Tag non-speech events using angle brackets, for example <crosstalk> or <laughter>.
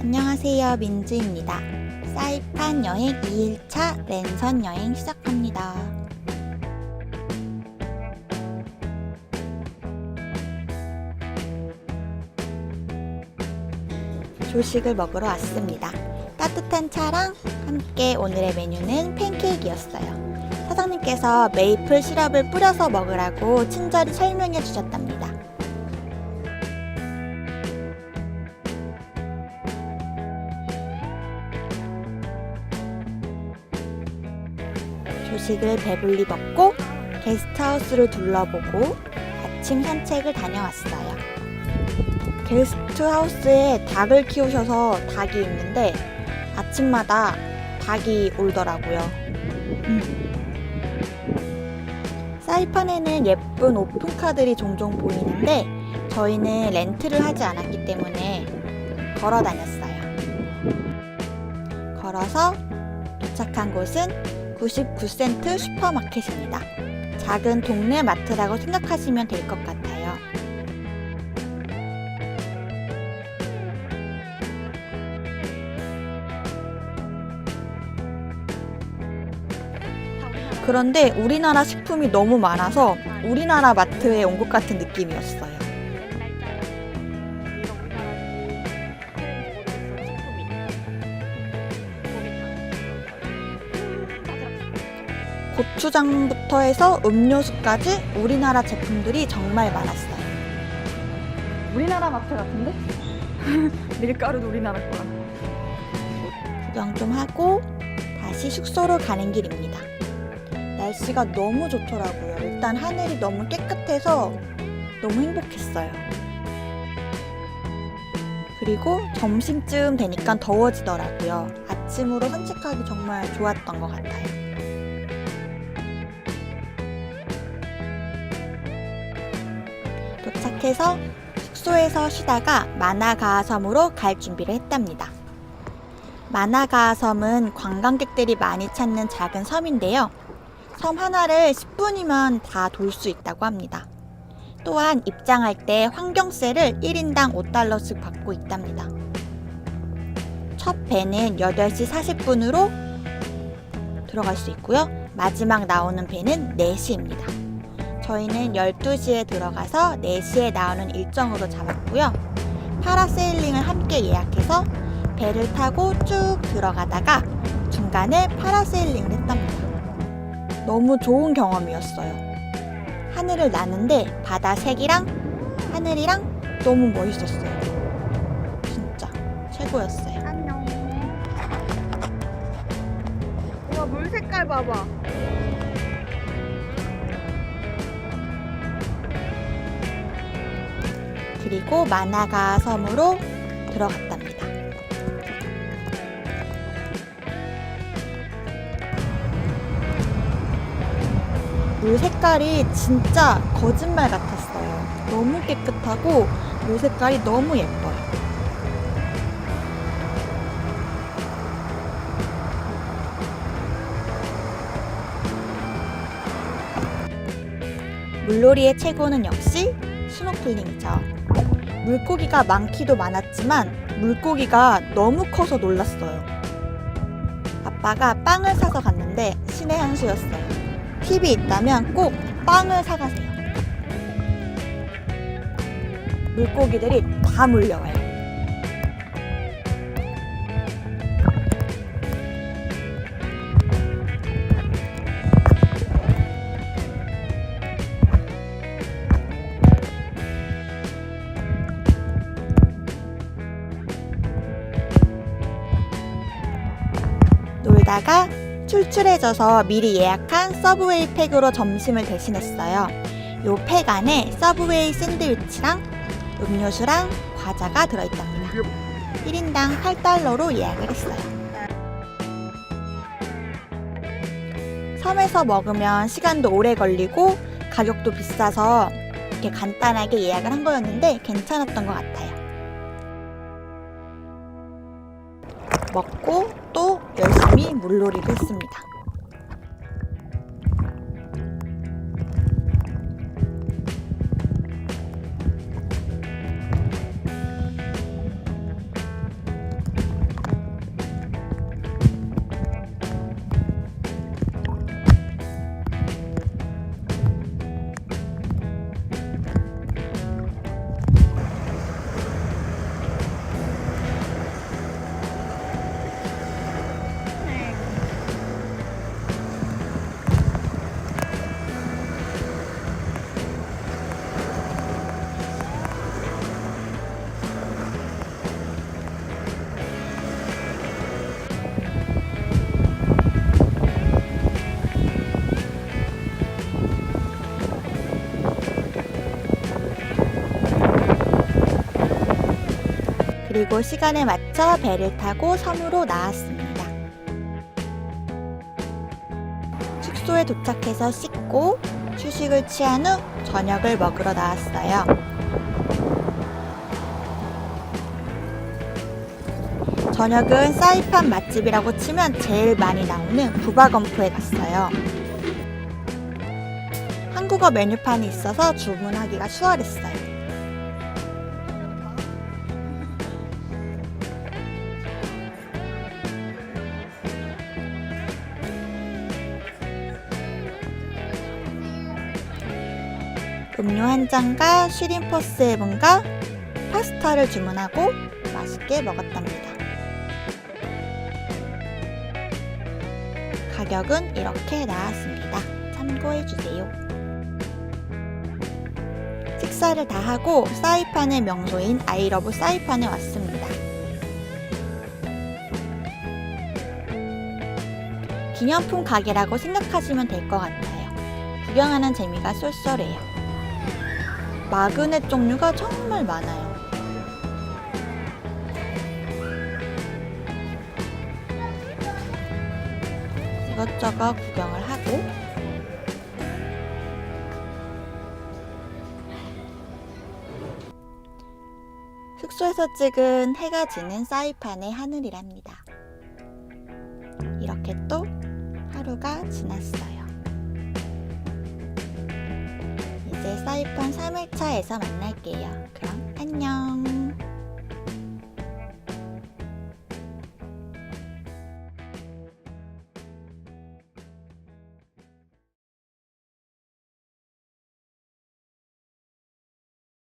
안녕하세요. 민주입니다. 사이판 여행 2일차 랜선 여행 시작합니다. 조식을 먹으러 왔습니다. 따뜻한 차랑 함께 오늘의 메뉴는 팬케이크였어요. 사장님께서 메이플 시럽을 뿌려서 먹으라고 친절히 설명해 주셨답니다. 조식을 배불리 먹고 게스트하우스를 둘러보고 아침 산책을 다녀왔어요. 게스트하우스에 닭을 키우셔서 닭이 있는데 아침마다 닭이 울더라고요. 음. 사이판에는 예쁜 오픈카들이 종종 보이는데 저희는 렌트를 하지 않았기 때문에 걸어 다녔어요. 걸어서 도착한 곳은 99센트 슈퍼마켓입니다. 작은 동네 마트라고 생각하시면 될 것 같아요. 그런데 우리나라 식품이 너무 많아서 우리나라 마트에 온 것 같은 느낌이었어요. 고추장부터 해서 음료수까지 우리나라 제품들이 정말 많았어요. 우리나라 마트 같은데? <laughs> 밀가루도 우리나라 거야. 구경 좀 하고 다시 숙소로 가는 길입니다. 날씨가 너무 좋더라고요. 일단 하늘이 너무 깨끗해서 너무 행복했어요. 그리고 점심쯤 되니까 더워지더라고요. 아침으로 산책하기 정말 좋았던 것 같아요. 도착해서 숙소에서 쉬다가 마나가하 섬으로 갈 준비를 했답니다. 마나가하 섬은 관광객들이 많이 찾는 작은 섬인데요. 섬 하나를 10분이면 다 돌 수 있다고 합니다. 또한 입장할 때 환경세를 1인당 5달러씩 받고 있답니다. 첫 배는 8시 40분으로 들어갈 수 있고요. 마지막 나오는 배는 4시입니다. 저희는 12시에 들어가서 4시에 나오는 일정으로 잡았고요. 파라세일링을 함께 예약해서 배를 타고 쭉 들어가다가 중간에 파라세일링을 했답니다. 너무 좋은 경험이었어요. 하늘을 나는데 바다 색이랑 하늘이랑 너무 멋있었어요. 진짜 최고였어요. 안녕. 우와 물 색깔 봐봐. 그리고 마나가 섬으로 들어갔답니다. 물 색깔이 진짜 거짓말 같았어요. 너무 깨끗하고 물 색깔이 너무 예뻐요. 물놀이의 최고는 역시 스노클링이죠. 물고기가 많기도 많았지만 물고기가 너무 커서 놀랐어요. 아빠가 빵을 사서 갔는데 신의 한 수였어요. 팁이 있다면 꼭 빵을 사가세요. 물고기들이 다 몰려와요. 놀다가 출출해져서 미리 예약한 서브웨이 팩으로 점심을 대신했어요. 요 팩 안에 서브웨이 샌드위치랑 음료수랑 과자가 들어있답니다. 1인당 8달러로 예약을 했어요. 섬에서 먹으면 시간도 오래 걸리고 가격도 비싸서 이렇게 간단하게 예약을 한 거였는데 괜찮았던 것 같아요. 먹고 또 열심히 물놀이를 했습니다. 그리고 시간에 맞춰 배를 타고 섬으로 나왔습니다. 숙소에 도착해서 씻고 휴식을 취한 후 저녁을 먹으러 나왔어요. 저녁은 사이판 맛집이라고 치면 제일 많이 나오는 부바건프에 갔어요. 한국어 메뉴판이 있어서 주문하기가 수월했어요. 음료 한 잔과 쉬림퍼 세븐과 파스타를 주문하고 맛있게 먹었답니다. 가격은 이렇게 나왔습니다. 참고해주세요. 식사를 다 하고 사이판의 명소인 아이러브 사이판에 왔습니다. 기념품 가게라고 생각하시면 될 것 같아요. 구경하는 재미가 쏠쏠해요. 마그넷 종류가 정말 많아요. 이것저것 구경을 하고 숙소에서 찍은 해가 지는 사이판의 하늘이랍니다. 이렇게 또 하루가 지났어요. 사이판 3일차에서 만날게요. 그럼 안녕.